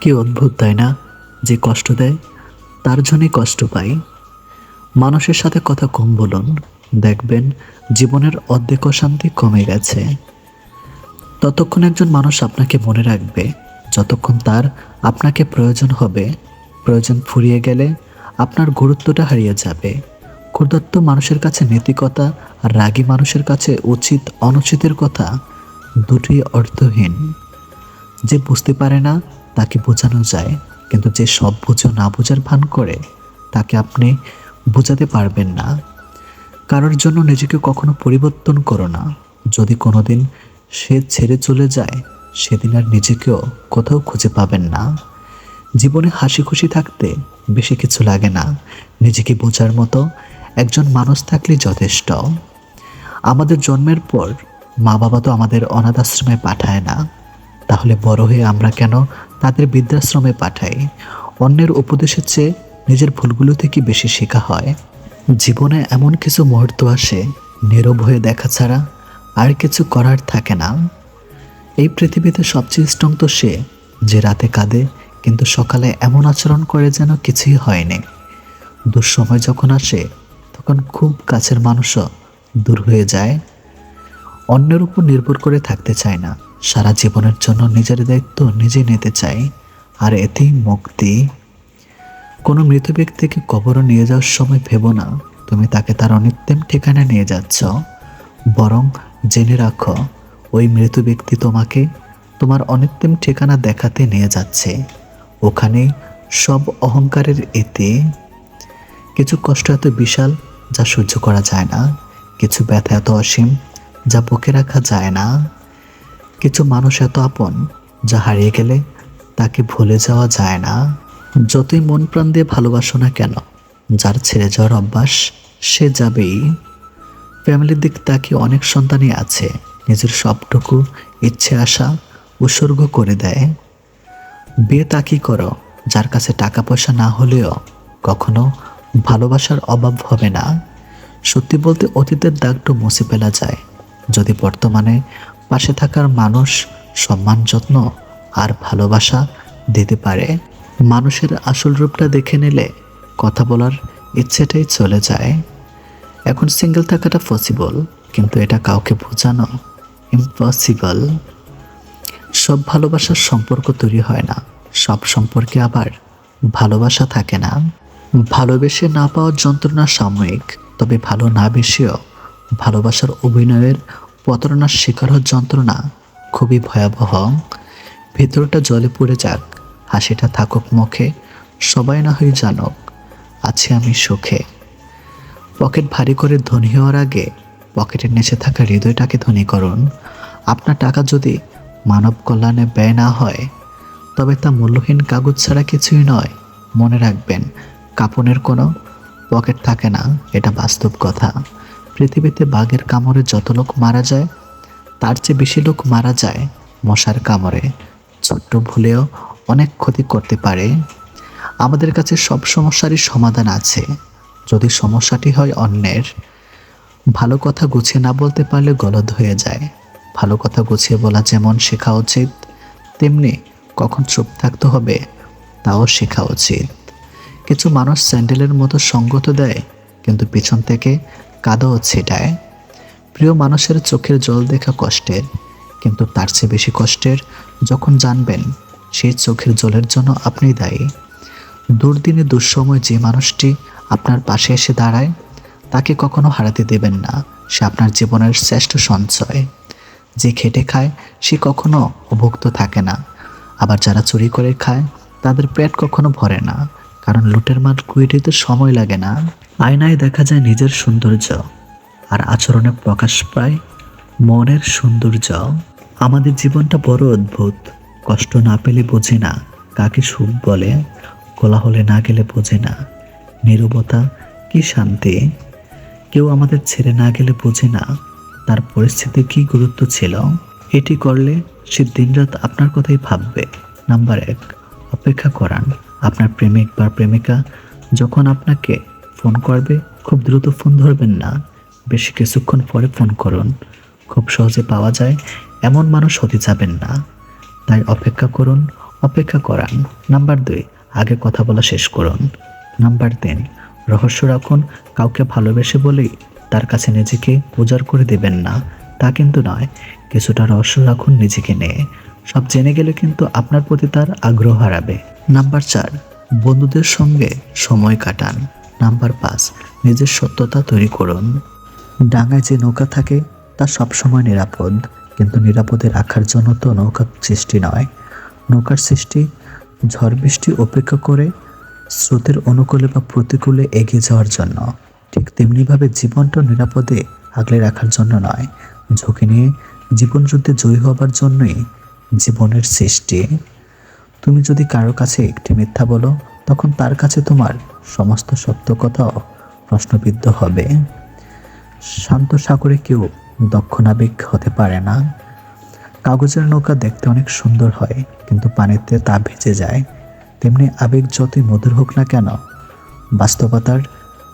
কি অদ্ভুত, তাই না? যে কষ্ট দেয়, তার জন্যই কষ্ট পাই মানুষের সাথে কথা কম বলুন। দেখবেন জীবনের অর্ধেক অশান্তি কমে গেছে। ততক্ষণ একজন মানুষ আপনাকে মনে রাখবে। যতক্ষণ তার আপনাকে প্রয়োজন হবে, প্রয়োজন ফুরিয়ে গেলে আপনার গুরুত্বটা হারিয়ে যাবে। ক্ষুধার্ত মানুষের কাছে নৈতিকতা আর রাগী মানুষের কাছে উচিত, অনুচিতের কথা দুটোই অর্থহীন। যে বুঝতে পারে না তাকে বোঝানো যায়, কিন্তু যে সব বুঝো না বোঝার ভান করে, তাকে আপনি বোঝাতে পারবেন না। কারোর জন্য নিজেকে কখনো পরিবর্তন করো না। যদি কোনোদিন সে ছেড়ে চলে যায়, সেদিন আর নিজেকেও কোথাও খুঁজে পাবেন না। জীবনে হাসি খুশি থাকতে বেশি কিছু লাগে না। নিজেকে বোঝার মতো একজন মানুষ থাকলে যথেষ্ট। আমাদের জন্মের পর মা বাবা তো আমাদের অনাথ আশ্রমে পাঠায় না। তাহলে বড় হয়ে আমরা কেন তাদের বৃদ্ধাশ্রমে পাঠাই অন্যের উপদেশের চেয়ে নিজের ভুলগুলো থেকে বেশি শেখা হয়। জীবনে এমন কিছু মুহূর্ত আসে, নীরব হয়ে দেখা ছাড়া আর কিছু করার থাকে না। এই পৃথিবীতে সবচেয়ে স্ট্রং তো সে, যে রাতে কাঁদে, কিন্তু সকালে এমন আচরণ করে যেন কিছুই হয়নি। দুঃসময় যখন আসে, তখন খুব কাছের মানুষও দূর হয়ে যায়। অন্যের উপর নির্ভর করে থাকতে চায় না। সারা জীবনের জন্য নিজের দায়িত্ব নিজে নিতে চাই, আর এতেই মুক্তি। কোনো মৃত ব্যক্তিকে কবরও নিয়ে যাওয়ার সময় ভেবো না, তুমি তাকে তার অনিত্যম ঠিকানা নিয়ে যাচ্ছ। বরং জেনে রাখো, ওই মৃত ব্যক্তি তোমাকে তোমার অনিত্যম ঠিকানা দেখাতে নিয়ে যাচ্ছে। ওখানে সব অহংকারের এতে। কিছু কষ্ট এত বিশাল যা সহ্য করা যায় না, কিছু ব্যথা এত অসীম যা বুকে রাখা যায় না। কিছু মানুষ এত আপন, যা হারিয়ে গেলে তাকে ভুলে যাওয়া যায় না। যতই মন প্রাণ দিয়ে ভালোবাসো না কেন, যার ছেড়ে যাওয়ার অভ্যাস, সে যাবেই। ফ্যামিলির দিক তাকে অনেক সন্তানই আছে, নিজের সবটুকু ইচ্ছে, আশা উৎসর্গ করে দেয়। বিয়ে তাকি করো, যার কাছে টাকা পয়সা না হলেও কখনো ভালোবাসার অভাব হবে না। সত্যি বলতে অতীতের দাগটু মুছে ফেলা যায়। যদি বর্তমানে পাশে থাকার মানুষ সম্মান, যত্ন আর ভালোবাসা দিতে পারে। মানুষের আসল রূপটা দেখে নিলে কথা বলার ইচ্ছেটাই চলে যায়। এখন সিঙ্গেল থাকাটা পসিবল কিন্তু এটা কাউকে বোঝানো ইম্পসিবল সব ভালোবাসার সম্পর্ক তৈরি হয় না। সব সম্পর্কে আবার ভালোবাসা থাকে না। ভালোবেসে না পাওয়ার যন্ত্রণা সাময়িক, তবে ভালো না বেশিও ভালোবাসার অভিনয়ের প্রতারণার শিকার যন্ত্রণা খুবই ভয়াবহ। ভেতরটা জলে পড়ে যাক, হাসিটা থাকুক মুখে, সবাই না হয়ে জানুক, আছি আমি সুখে। পকেট ভারী করে ধনী হওয়ার আগে পকেটের নিচে থাকা হৃদয়টাকে ধনী করুন। আপনার টাকা যদি মানব কল্যাণে ব্যয় না হয়, তবে তা মূল্যহীন কাগজ ছাড়া কিছুই নয়। মনে রাখবেন, কাপনের কোনো পকেট থাকে না, এটা বাস্তব কথা। পৃথিবীতে বাঘের কামড়ে যত লোক মারা যায়, তার চেয়ে বেশি লোক মারা যায় মশার কামড়ে। ছোট্ট ভুলেও অনেক ক্ষতি করতে পারে। আমাদের কাছে সব সমস্যারই সমাধান আছে। যদি সমস্যাটি হয় অন্যের, ভালো কথা গুছিয়ে না বলতে পারলে গলদ হয়ে যায়। ভালো কথা গুছিয়ে বলা যেমন শেখা উচিত, তেমনি কখন চুপ থাকতে হবে তাও শেখা উচিত। কিছু মানুষ স্যান্ডেলের মতো সঙ্গত দেয়, কিন্তু পিছন থেকে কাদাও ছেটায়। প্রিয় মানুষের চোখের জল দেখা কষ্টের, কিন্তু তার চেয়ে বেশি কষ্টের যখন জানবেন সেই চোখের জলের জন্য আপনি দায়ী। দুর্দিনে দুঃসময় যে মানুষটি আপনার পাশে এসে দাঁড়ায়, তাকে কখনো হারাতে দেবেন না। সে আপনার জীবনের শ্রেষ্ঠ সঞ্চয়। যে খেটে খায়, সে কখনো অভুক্ত থাকে না। আবার যারা চুরি করে খায়, তাদের পেট কখনো ভরে না। কারণ লুটের মাল কুইটিতে সময় লাগে না। আয়নায় দেখা যায় নিজের সৌন্দর্য। আর আচরণে প্রকাশ পায় মনের সৌন্দর্য। আমাদের জীবনটা বড় অদ্ভুত। কষ্ট না পেলে বোঝে না কাকে সুখ বলে, কোলাহলে না গেলে বোঝে না নীরবতা কি শান্তি। কেউ আমাদের ছেড়ে না গেলে বোঝে না তার পরিস্থিতি কি গুরুত্ব ছিল। এটি করলে সে দিনরাত আপনার কথাই ভাববে। নাম্বার এক, অপেক্ষা করান। আপনার প্রেমিক বা প্রেমিকা যখন আপনাকে ফোন করবে, খুব দ্রুত ফোন ধরবেন না। বেশি কিছুক্ষণ পরে ফোন করুন। খুব সহজে পাওয়া যায়, এমন মানুষ হতে যাবেন না। তাই অপেক্ষা করুন, অপেক্ষা করান। নাম্বার দুই, আগে কথা বলা শেষ করুন। নাম্বার তিন, রহস্য রাখুন। কাউকে ভালোবেসে বলেই তার কাছে নিজেকে উজাড় করে দেবেন না। তা কিন্তু নয়, কিছুটা রহস্য রাখুন নিজেকে নিয়ে। সব জেনে গেলে কিন্তু আপনার প্রতি তার আগ্রহ হারাবে। নাম্বার চার, বন্ধুদের সঙ্গে সময় কাটান। নাম্বার পাঁচ, নিজের সত্যতা তৈরি করুন। ডাঙায় যে নৌকা থাকে, তা সবসময় নিরাপদ, কিন্তু নিরাপদে রাখার জন্য তো নৌকা সৃষ্টি নয়। নৌকার সৃষ্টি, ঝড় বৃষ্টি উপেক্ষা করে স্রোতের অনুকূলে বা প্রতিকূলে এগিয়ে যাওয়ার জন্য। ঠিক তেমনিভাবে জীবনটা নিরাপদে আগলে রাখার জন্য নয়। ঝুঁকি নিয়ে জীবনযুদ্ধে জয়ী হবার জন্যই জীবনের সৃষ্টি। তুমি যদি কারও কাছে একটি মিথ্যা বলো, তখন তার কাছে তোমার সমস্ত সত্য কথাও প্রশ্নবিদ্ধ হবে। শান্ত সাগরে কেউ দক্ষ নাবিক হতে পারে না। কাগজের নৌকা দেখতে অনেক সুন্দর হয়, কিন্তু পানিতে তা ভেজে যায়। তেমনি আবেগ যতই মধুর হোক না কেন, বাস্তবতার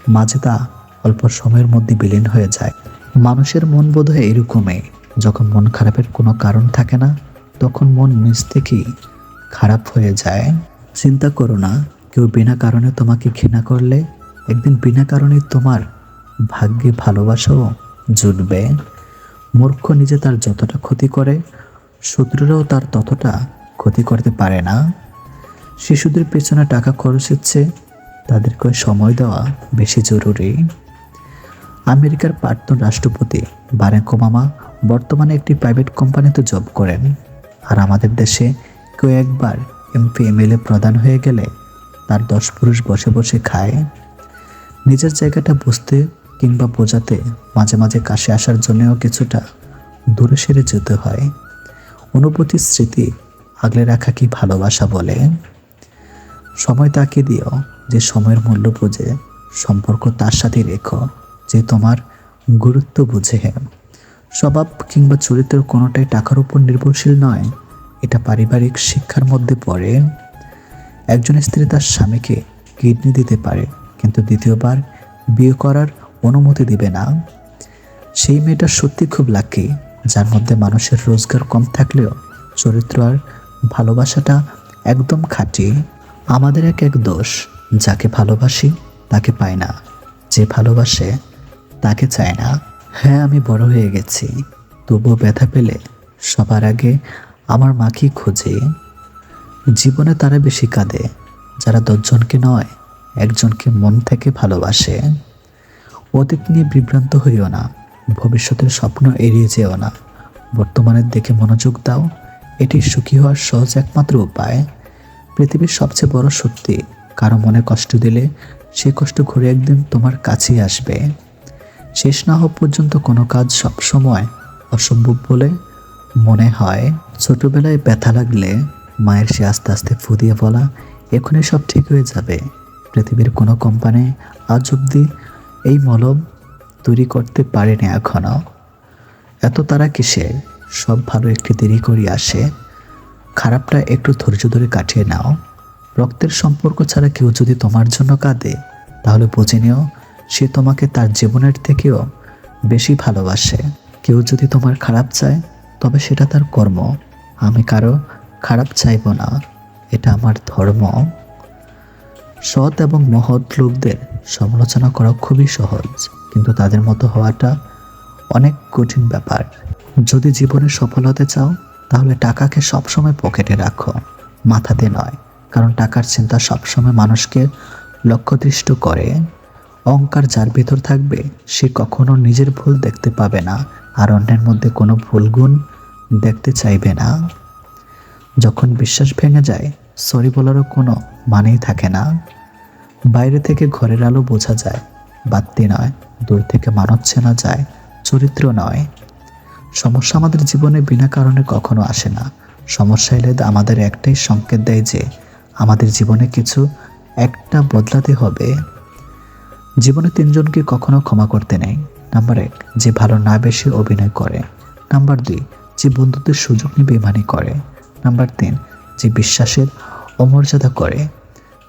মাঝে তা অল্প সময়ের মধ্যে বিলীন হয়ে যায়। মানুষের মন বোধ হয় এরকমই, যখন মন খারাপের কোনো কারণ থাকে না তখন মন নিজ থেকেই খারাপ হয়ে যায়। চিন্তা করো না, কেউ বিনা কারণে তোমাকে ঘৃণা করলে, একদিন বিনা কারণে তোমার ভাগ্যে ভালোবাসাও জুটবে। মূর্খ নিজে তার যতটা ক্ষতি করে, শত্রুরাও তার ততটা ক্ষতি করতে পারে না। শিশুদের পেছনে টাকা খরচ হচ্ছে, তাদেরকে সময় দেওয়া বেশি জরুরি। আমেরিকার প্রাক্তন রাষ্ট্রপতি বারাক ওবামা বর্তমানে একটি প্রাইভেট কোম্পানিতে জব করেন। আর আমাদের দেশে কেউ একবার এমপি, এমএলএ প্রধান হয়ে গেলে তার দশ পুরুষ বসে বসে খায়। নিজের জায়গাটা বুঝতে কিংবা বোঝাতে মাঝে মাঝে কাশে আসার জন্যও কিছুটা দূরে সেরে যেতে হয়। অনুভূতির স্মৃতি আগলে রাখা কি ভালোবাসা বলে? সময় তাকে দিও, যে সময়ের মূল্য বুঝে। সম্পর্ক তার সাথে রেখো, যে তোমার গুরুত্ব বুঝে। স্বভাব কিংবা চরিত্র কোনোটাই টাকার উপর নির্ভরশীল নয়। এটা পারিবারিক শিক্ষার মধ্যে পড়ে। একজন স্ত্রী তার স্বামীকে কিডনি দিতে পারে, কিন্তু দ্বিতীয়বার বিয়ে করার অনুমতি দিবে না। সেই মেয়েটা সত্যি খুব লাকি যার মধ্যে মানুষের রোজগার কম থাকলেও চরিত্র আর ভালোবাসাটা একদম খাঁটি। আমাদের এক এক দোষ, যাকে ভালোবাসি তাকে পায় না। যে ভালোবাসে তাকে চায় না। হ্যাঁ আমি বড় হয়ে গেছি। তবুও ব্যথা পেলে সবার আগে আমার মাকেই খোঁজে। জীবনে তারা বেশি কাঁদে, যারা দশজনকে নয়, একজনকে মন থেকে ভালোবাসে। অতীত নিয়ে বিভ্রান্ত হইও না, ভবিষ্যতের স্বপ্ন এড়িয়ে যেও না। বর্তমানের দিকে মনোযোগ দাও, এটি সুখী হওয়ার সহজ একমাত্র উপায়। পৃথিবীর সবচেয়ে বড় সত্যি কারও মনে কষ্ট দিলে সে কষ্ট ঘুরে একদিন তোমার কাছেই আসবে। শেষ না হওয়া পর্যন্ত কোনো কাজ সবসময় অসম্ভব বলে মনে হয়। ছোটবেলায় ব্যথা লাগলে মায়ের সে আস্তে আস্তে ফুদিয়ে বলা এখনই সব ঠিক হয়ে যাবে। পৃথিবীর কোনো কোম্পানি আজ অব্দি এই মলম তৈরি করতে পারেনি এখনও এত তারা কিসে? সব ভালো একটু দেরি করে আসে। খারাপটা একটু ধৈর্য ধরে কাটিয়ে নাও। রক্তের সম্পর্ক ছাড়া কেউ যদি তোমার জন্য কাঁদে, তাহলে বুঝে নিও সে তোমাকে তার জীবনের থেকেও বেশি ভালোবাসে। কেউ যদি তোমার খারাপ চায়, তবে সেটা তার কর্ম। আমি কারও খারাপ চাইব না। এটা আমার ধর্ম। সৎ এবং মহৎ লোকদের সমালোচনা করা খুবই সহজ, কিন্তু তাদের মতো হওয়াটা অনেক কঠিন ব্যাপার। যদি জীবনে সফল হতে চাও, তাহলে টাকাকে সবসময় পকেটে রাখো। মাথাতে নয়, কারণ টাকার চিন্তা সবসময় মানুষকে লক্ষ্যদৃষ্ট করে। অহংকার যার ভিতর থাকবে, সে কখনো নিজের ভুল দেখতে পাবে না আর অন্যের মধ্যে কোনো ভুল গুণ দেখতে চাইবে না। যখন বিশ্বাস ভেঙে যায় সরি বলারও কোনো মানেই থাকে না। বাইরে থেকে ঘরের আলো বোঝা যায় বাত্তি নয়, দূর থেকে মানব চেনা যায়, চরিত্র নয়। সমস্যা আমাদের জীবনে বিনা কারণে কখনো আসে না। সমস্যা এলে আমাদের একটাই সংকেত দেয় যে, আমাদের জীবনে কিছু একটা বদলাতে হবে। জীবনে তিনজনকে কখনো ক্ষমা করতে নেই। নাম্বার এক, যে ভালো না বেশি অভিনয় করে। নাম্বার দুই, যে বন্ধুত্বের সুযোগ নিয়ে বেমানি করে। নাম্বার তিন, যে বিশ্বাসের অমর্যাদা করে।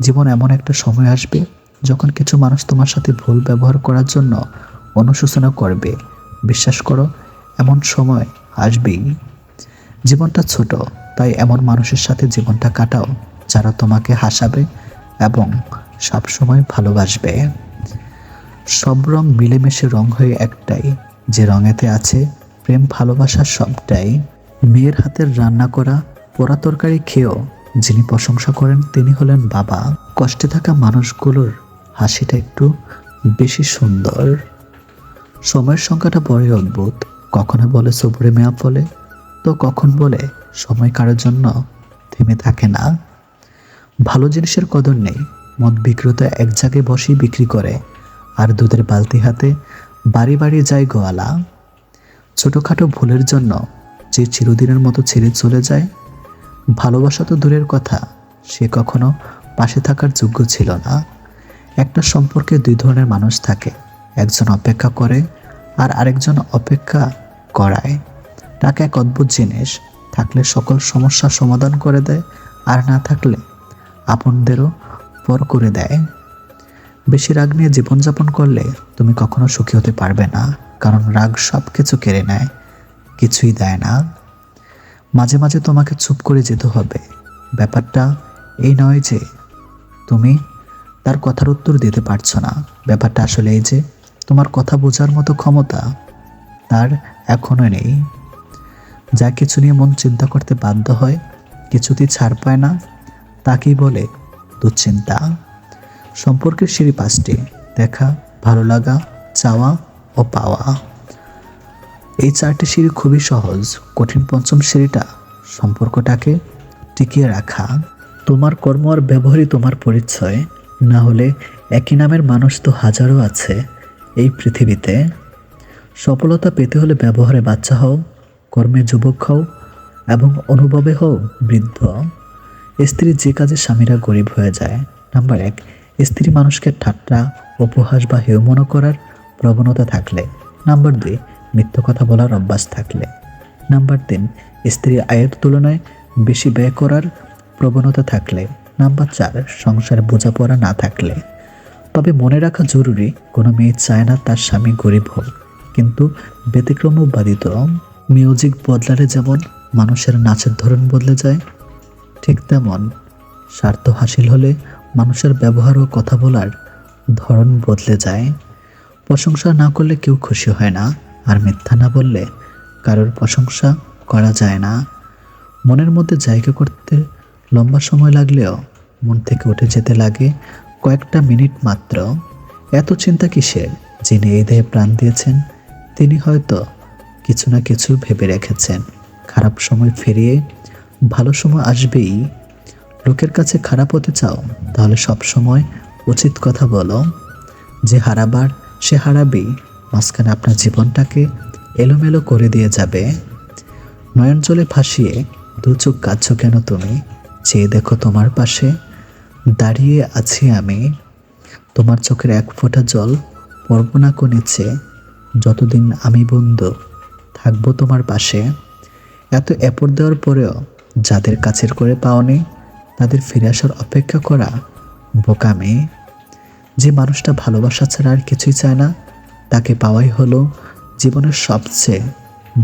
জীবন এমন একটা সময় আসবে যখন কিছু মানুষ তোমার সাথে ভুল ব্যবহার করার জন্য অনুশোচনা করবে। বিশ্বাস করো, এমন সময় আসবেই। জীবনটা ছোট, তাই এমন মানুষের সাথে জীবনটা কাটাও যারা তোমাকে হাসাবে এবং সবসময় ভালোবাসবে। সব রং মিলেমিশে রং হয়ে একটাই। যে রঙেতে আছে প্রেম, ভালোবাসা সবটাই। মেয়ের হাতের রান্না করা, পোড়া তরকারি খেয়েও যিনি প্রশংসা করেন তিনি হলেন বাবা। কষ্টে থাকা মানুষগুলোর হাসিটা একটু বেশি সুন্দর। সময়ের সংখ্যাটা বড়ই অদ্ভুত। কখনো বলে সবুরে মেয়া ফলে তো কখন বলে সময় কারোর জন্য থেমে থাকে না। ভালো জিনিসের কদর নেই। মদ বিক্রেতা এক জায়গায় বসেই বিক্রি করে। আর দুধের বালতি হাতে বাড়ি বাড়ি যায় গোয়ালা। ছোটোখাটো ভুলের জন্য যে চিরদিনের মতো ছেড়ে চলে যায়, ভালোবাসা তো দূরের কথা, সে কখনো পাশে থাকার যোগ্য ছিল না। একটা সম্পর্কে দুই ধরনের মানুষ থাকে, একজন অপেক্ষা করে আর আরেকজন অপেক্ষা করায়। টাকা এক অদ্ভুত জিনিস থাকলে সকল সমস্যার সমাধান করে দেয় আর না থাকলে আপনদেরও পর করে দেয়। বেশি রাগ নিয়ে জীবনযাপন করলে তুমি কখনো সুখী হতে পারবে না, কারণ রাগ সব কিছু কেড়ে নেয়, কিছুই দেয় না। মাঝে মাঝে তোমাকে চুপ করে যেতে হবে। ব্যাপারটা এই নয় যে তুমি তার কথার উত্তর দিতে পারছ না। ব্যাপারটা আসলে এই যে তোমার কথা বোঝার মতো ক্ষমতা তার এখনও নেই। যা কিছু নিয়ে মন চিন্তা করতে বাধ্য হয়, কিছুতেই ছাড় পায় না, তাকেই বলে দুশ্চিন্তা। সম্পর্কের সিঁড়ি পাঁচটি, দেখা, ভালো লাগা, চাওয়া ও পাওয়া। এই চারটি সিঁড়ি খুবই সহজ। কঠিন পঞ্চম সিঁড়িটা সম্পর্কটাকে টিকিয়ে রাখা। তোমার কর্ম আর ব্যবহারই তোমার পরিচয়। না হলে একই নামের মানুষ তো হাজারো আছে এই পৃথিবীতে। সফলতা পেতে হলে ব্যবহারে বাচ্চা হও, কর্মে যুবক হও এবং অনুভবে হও বৃদ্ধ। স্ত্রী যে কাজে স্বামীরা গরিব হয়ে যায়। নাম্বার এক স্ত্রী মানুষকে ঠাট্টা, উপহাস বা হেয় মনে করার প্রবণতা থাকলে। নাম্বার দুই, মিথ্য কথা বলার অভ্যাস থাকলে। নাম্বার তিন স্ত্রী আয়ের তুলনায় বেশি ব্যয় করার প্রবণতা থাকলে। নাম্বার চার, সংসারে বোঝাপড়া না থাকলে। তবে মনে রাখা জরুরি, কোনো মেয়ে চায় না তার স্বামী গরিব হোক। কিন্তু ব্যতিক্রমও বাদিত মিউজিক বদলালে যেমন মানুষের নাচের ধরন বদলে যায়, ঠিক তেমন স্বার্থ হাসিল হলে মানুষের ব্যবহার ও কথা বলার ধরন বদলে যায়। প্রশংসা না করলে কেউ খুশি হয় না, আর মিথ্যা না বললে কারোর প্রশংসা করা যায় না। মনের মধ্যে জায়গা করতে লম্বা সময় লাগলেও মন থেকে উঠে যেতে লাগে কয়েকটা মিনিট মাত্র। এত চিন্তা কিসের? যিনি এই দেহে প্রাণ দিয়েছেন, তিনি হয়তো কিছু না কিছু ভেবে রেখেছেন। খারাপ সময় ফিরিয়ে ভালো সময় আসবেই। লোকের কাছে খারাপ হতে চাও, তাহলে সব সময় উচিত কথা বলো। যে হারাবার, সে হারাবেই মাঝখানে আপনার জীবনটাকে এলোমেলো করে দিয়ে যাবে। নয়ন জলে ভাসিয়ে দু চোখ কাঁদছ কেন তুমি? চেয়ে দেখো তোমার পাশে দাঁড়িয়ে আছি আমি। তোমার চোখের এক ফোঁটা জল পড়ব না নিচে যতদিন আমি বন্ধু, থাকব তোমার পাশে। এত এপর দেওয়ার পরেও যাদের কাছের করে পাওনি তাদের ফিরে আসার অপেক্ষা করা বোকামি। যে মানুষটা ভালোবাসা ছাড়া আর কিছুই চায় না, তাকে পাওয়াই হলো জীবনের সবচেয়ে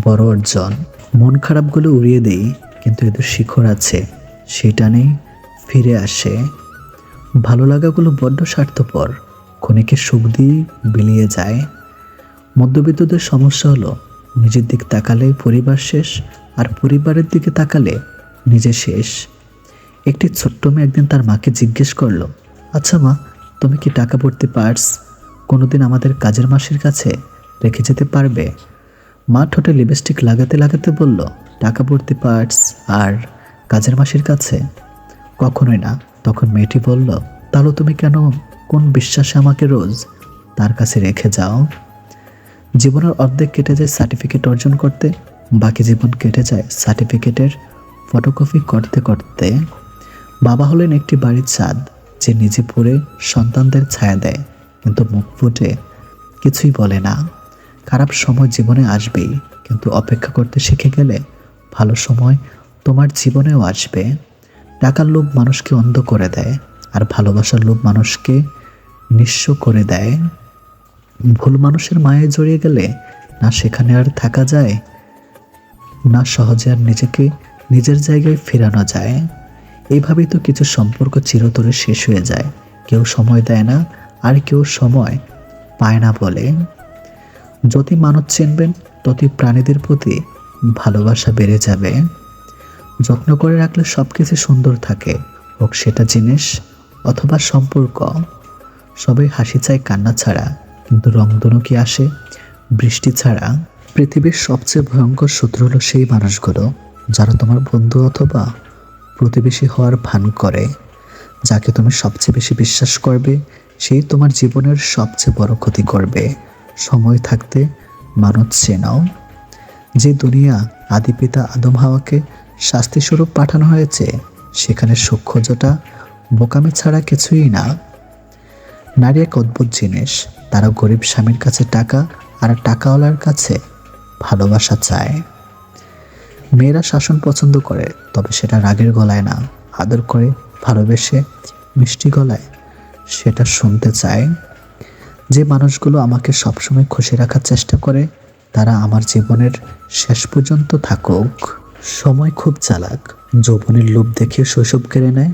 বড় অর্জন। মন খারাপগুলো উড়িয়ে দেই, কিন্তু এদের শিখর আছে সেটা নেই ফিরে আসে। ভালো লাগাগুলো বড্ড স্বার্থপর ক্ষণিকে সুখ দিয়ে বিলিয়ে যায়। মধ্যবিত্তদের সমস্যা হলো, নিজের দিক তাকালে পরিবার শেষ, আর পরিবারের দিকে তাকালে নিজে শেষ। একটি ছোট্ট মেয়ে একদিন তার মাকে জিজ্ঞেস করল আচ্ছা মা, তুমি কি টাকা ভর্তি পার্স কোনোদিন আমাদের কাজের মাসির কাছে রেখে যেতে পারবে? মা ঠোঁটে লিপস্টিক লাগাতে লাগাতে বলল, টাকা ভর্তি পার্টস আর কাজের মাসির কাছে? কখনোই না। তখন মেয়েটি বলল, তাহলে তুমি কেন, কোন বিশ্বাসে আমাকে রোজ তার কাছে রেখে যাও? জীবনের অর্ধেক কেটে যায় সার্টিফিকেট অর্জন করতে, বাকি জীবন কেটে যায় সার্টিফিকেটের ফটোকপি করতে করতে। বাবা হলেন একটি বাড়ির ছাদ, যে নিজে পড়ে সন্তানদের ছায়া দেয়, কিন্তু মুখ ফুটে কিছুই বলে না। খারাপ সময় জীবনে আসবেই, কিন্তু অপেক্ষা করতে শিখে গেলে ভালো সময় তোমার জীবনেও আসবে। টাকার লোভ মানুষকে অন্ধ করে দেয়, আর ভালোবাসার লোভ মানুষকে নিঃস্ব করে দেয়। ভুল মানুষের মায়ে জড়িয়ে গেলে না সেখানে আর থাকা যায়, না সহজে আর নিজেকে নিজের জায়গায় ফেরানো যায়। এইভাবেই তো কিছু সম্পর্ক চিরতরে শেষ হয়ে যায়। কেউ সময় দেয় না, আর কেউ সময় পায় না বলে। যতই মানুষ চিনবেন, ততই প্রাণীদের প্রতি ভালোবাসা বেড়ে যাবে। যত্ন করে রাখলে সব কিছু সুন্দর থাকে, হোক সেটা জিনিস অথবা সম্পর্ক। সবাই হাসি চায় কান্না ছাড়া, কিন্তু রংধনু কি আসে? বৃষ্টি ছাড়া। পৃথিবীর সবচেয়ে ভয়ঙ্কর শত্রু হলো সেই মানুষগুলো, যারা তোমার বন্ধু অথবা প্রতিবেশী হওয়ার ভান করে, যাকে তুমি সবচেয়ে বেশি বিশ্বাস করবে, সেই তোমার জীবনের সবচেয়ে বড় ক্ষতি করবে। সময় থাকতে মানুষ চেনাও যে দুনিয়া আদি পিতা আদম হাওয়াকে শাস্তিস্বরূপ পাঠানো হয়েছে, সেখানে সূক্ষ্মজটা বোকামি ছাড়া কিছুই না। নারী এক অদ্ভুত জিনিস, তারা গরিব স্বামীর কাছে টাকা আর টাকাওয়ালার কাছে ভালোবাসা চায়। মেয়েরা শাসন পছন্দ করে, তবে সেটা রাগের গলায় না। আদর করে, ভালোবেসে, মিষ্টি গলায়, সেটা শুনতে চায়। যে মানুষগুলো আমাকে সবসময় খুশি রাখার চেষ্টা করে, তারা আমার জীবনের শেষ পর্যন্ত থাকুক। সময় খুব চালাক। যৌবনের লোভ দেখিয়ে শৈশব কেড়ে নেয়,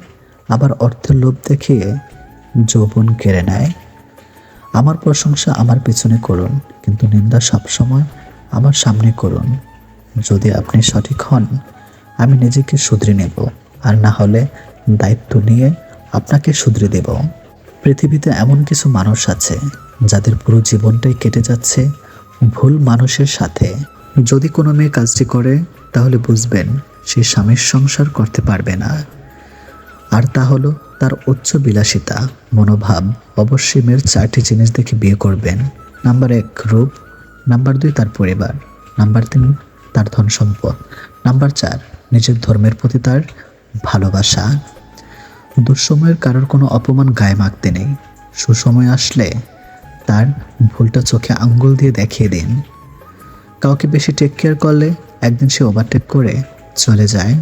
আবার অর্থের লোভ দেখিয়ে যৌবন কেড়ে নেয়। আমার প্রশংসা আমার পেছনে করুন, কিন্তু নিন্দা সবসময় আমার সামনে করুন। যদি আপনি সঠিক হন, আমি নিজেকে শুধরে নেব আর না হলে দায়িত্ব নিয়ে আপনাকে শুধরে দেব। পৃথিবীতে এমন কিছু মানুষ আছে যাদের পুরো জীবনটাই কেটে যাচ্ছে ভুল মানুষের সাথে। যদি কোনো মেয়ে কাজটি করে, তাহলে বুঝবেন সে স্বামীর সংসার করতে পারবে না। আর তা হলো তার উচ্চ বিলাসিতা, মনোভাব। অবশ্যই মেয়ের চারটি জিনিস দেখে বিয়ে করবেন। নাম্বার এক, রূপ। নাম্বার দুই, তার পরিবার। নাম্বার তিন তার ধন সম্পদ। নাম্বার চার, নিজের ধর্মের প্রতি তার ভালোবাসা। দুঃসময়ের কারোর কোনো অপমান গায়ে মাখতে নেই। সুসময় আসলে তার ভুলটা চোখে আঙ্গুল দিয়ে দেখিয়ে দিন। কাউকে বেশি টেক কেয়ার করলে একদিন সে ওভারটেক করে চলে যায়।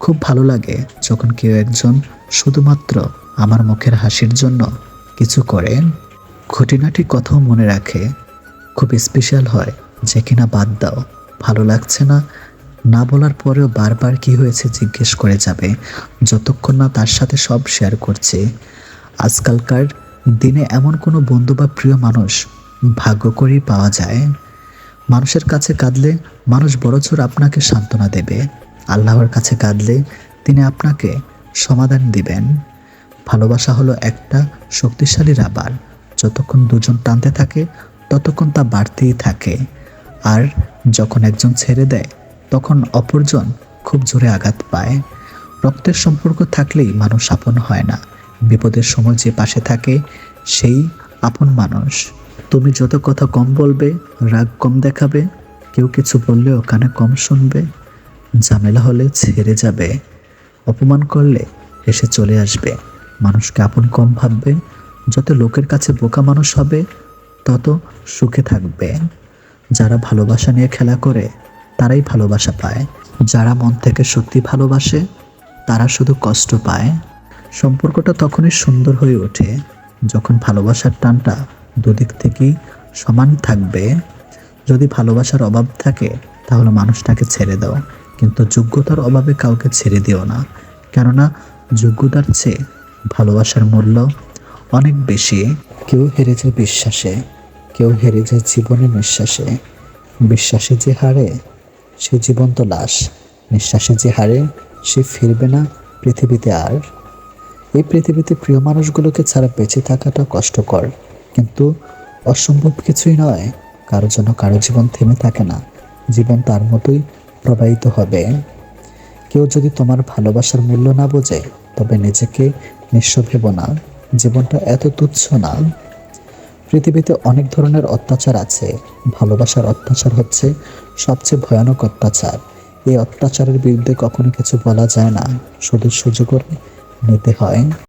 খুব ভালো লাগে যখন কেউ একজন শুধুমাত্র আমার মুখের হাসির জন্য কিছু করে। খুঁটিনাটি কথাও মনে রাখে। খুব স্পেশাল হয় যে কিনা বাদ দাও। ভালো লাগছে না। না বলার পরেও বারবার কি হয়েছে জিজ্ঞেস করে যাবে, যতক্ষণ না তার সাথে সব শেয়ার করছে। আজকালকার দিনে এমন কোনো বন্ধু বা প্রিয় মানুষ ভাগ্য করেই পাওয়া যায়। মানুষের কাছে কাঁদলে মানুষ বড়জোর আপনাকে সান্ত্বনা দেবে। আল্লাহর কাছে কাঁদলে তিনি আপনাকে সমাধান দিবেন। ভালোবাসা হলো একটা শক্তিশালী রাবার। যতক্ষণ দুজন টানতে থাকে, ততক্ষণ তা বাড়তেই থাকে। আর যখন একজন ছেড়ে দেয়, তখন অপরজন খুব জোরে আঘাত পায়। রক্তের সম্পর্ক থাকলেই মানুষ আপন হয় না। বিপদের সময় যে পাশে থাকে, সেই আপন মানুষ। তুমি যত কথা কম বলবে, রাগ কম দেখাবে, কেউ কিছু বললেও কানে কম শুনবে। ঝামেলা হলে ছেড়ে যাবে। অপমান করলে এসে চলে আসবে। মানুষকে আপন কম ভাববে। যত লোকের কাছে বোকা মানুষ হবে, তত সুখে থাকবে। যারা ভালোবাসা নিয়ে খেলা করে, তারাই ভালোবাসা পায়। যারা মন থেকে সত্যি ভালোবাসে, তারা শুধু কষ্ট পায়। সম্পর্কটা তখনই সুন্দর হয়ে ওঠে যখন ভালোবাসার টানটা দুদিক থেকেই সমান থাকবে। যদি ভালোবাসার অভাব থাকে, তাহলে মানুষটাকে ছেড়ে দাও। কিন্তু যোগ্যতার অভাবে কাউকে ছেড়ে দিও না। কেননা যোগ্যতার চেয়ে ভালোবাসার মূল্য অনেক বেশি। কেউ হেরে যায় বিশ্বাসে। কেউ হেরে যায় জীবনের নিঃশ্বাসে। বিশ্বাসে যে হারে, সে জীবন্ত লাশ। নিঃশ্বাসে যে হারে, সে ফিরবে না পৃথিবীতে আর। এই পৃথিবীতে প্রিয় মানুষগুলোকে ছাড়া বেঁচে থাকাটা কষ্টকর। কিন্তু অসম্ভব কিছুই নয়, কারও জন্য কারও জীবন থেমে থাকে না। জীবন তার মতোই প্রবাহিত হবে। কেউ যদি তোমার ভালোবাসার মূল্য না বোঝে, তবে নিজেকে নিঃস্ব ভেব না। জীবনটা এত তুচ্ছ না। পৃথিবীতে অনেক ধরনের অত্যাচার আছে। ভালোবাসার অত্যাচার হচ্ছে সবচেয়ে ভয়ানক অত্যাচার। এই অত্যাচারের বিরুদ্ধে কখনো কিছু বলা যায় না। শুধু সুযোগ নিতে হয়।